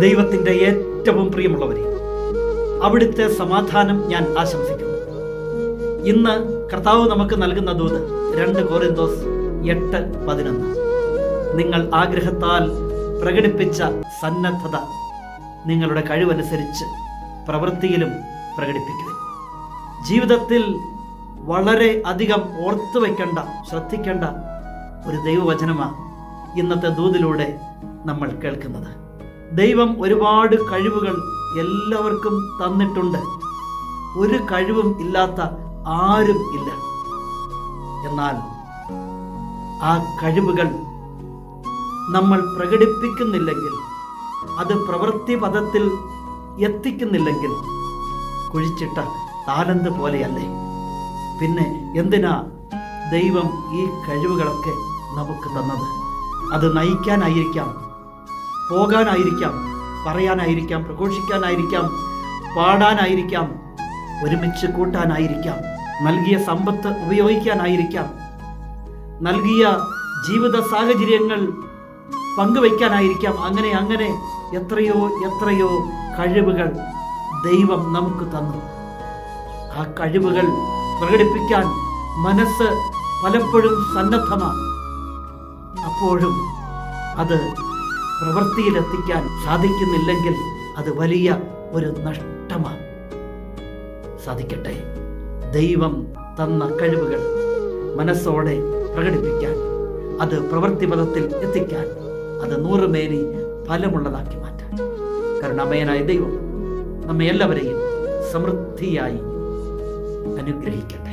ദൈവത്തിന്റെ ഏറ്റവും പ്രിയമുള്ളവരെ അവിടുത്തെ സമാധാനം ഞാൻ ആശംസിക്കുന്നു. ഇന്ന് കർത്താവ് നമുക്ക് നൽകുന്ന ദൂത് രണ്ട് കോറിന്തോസ് എട്ട് പതിനൊന്ന്. നിങ്ങൾ ആഗ്രഹത്താൽ പ്രകടിപ്പിച്ച സന്നദ്ധത നിങ്ങളുടെ കഴിവനുസരിച്ച് പ്രവൃത്തിയിലും പ്രകടിപ്പിക്കുക. ജീവിതത്തിൽ വളരെ അധികം ഓർത്തു വയ്ക്കേണ്ട ശ്രദ്ധിക്കേണ്ട ഒരു ദൈവവചനമാണ് ഇന്നത്തെ ദൂതിലൂടെ നമ്മൾ കേൾക്കുന്നത്. ദൈവം ഒരുപാട് കഴിവുകൾ എല്ലാവർക്കും തന്നിട്ടുണ്ട്. ഒരു കഴിവും ഇല്ലാത്ത ആരും ഇല്ല. എന്നാൽ ആ കഴിവുകൾ നമ്മൾ പ്രകടിപ്പിക്കുന്നില്ലെങ്കിൽ അത് പ്രവൃത്തി പദത്തിൽ എത്തിക്കുന്നില്ലെങ്കിൽ കുഴിച്ചിട്ട താലന്ത് പോലെയല്ലേ? പിന്നെ എന്തിനാ ദൈവം ഈ കഴിവുകളൊക്കെ നമുക്ക് തന്നത്? അത് നയിക്കാനായിരിക്കാം പോകാനായിരിക്കാം പറയാനായിരിക്കാം പ്രഘോഷിക്കാനായിരിക്കാം പാടാനായിരിക്കാം ഒരുമിച്ച് കൂട്ടാനായിരിക്കാം നൽകിയ സമ്പത്ത് ഉപയോഗിക്കാനായിരിക്കാം നൽകിയ ജീവിത സാഹചര്യങ്ങൾ പങ്കുവയ്ക്കാനായിരിക്കാം. അങ്ങനെ അങ്ങനെ എത്രയോ എത്രയോ കഴിവുകൾ ദൈവം നമുക്ക് തന്നു. ആ കഴിവുകൾ പ്രകടിപ്പിക്കാൻ മനസ്സ് പലപ്പോഴും സന്നദ്ധമാണ്. അപ്പോഴും അത് പ്രവൃത്തിയിലെത്തിക്കാൻ സാധിക്കുന്നില്ലെങ്കിൽ അത് വലിയ ഒരു നഷ്ടമാണ് സാധിക്കട്ടെ. ദൈവം തന്ന കഴിവുകൾ മനസ്സോടെ പ്രകടിപ്പിക്കാൻ അത് പ്രവൃത്തിപഥത്തിൽ എത്തിക്കാൻ അത് നൂറുമേനി ഫലമുള്ളതാക്കി മാറ്റാൻ. കരുണാമയനായ ദൈവം നമ്മെ എല്ലാവരെയും സമൃദ്ധിയായി അനുഗ്രഹിക്കട്ടെ.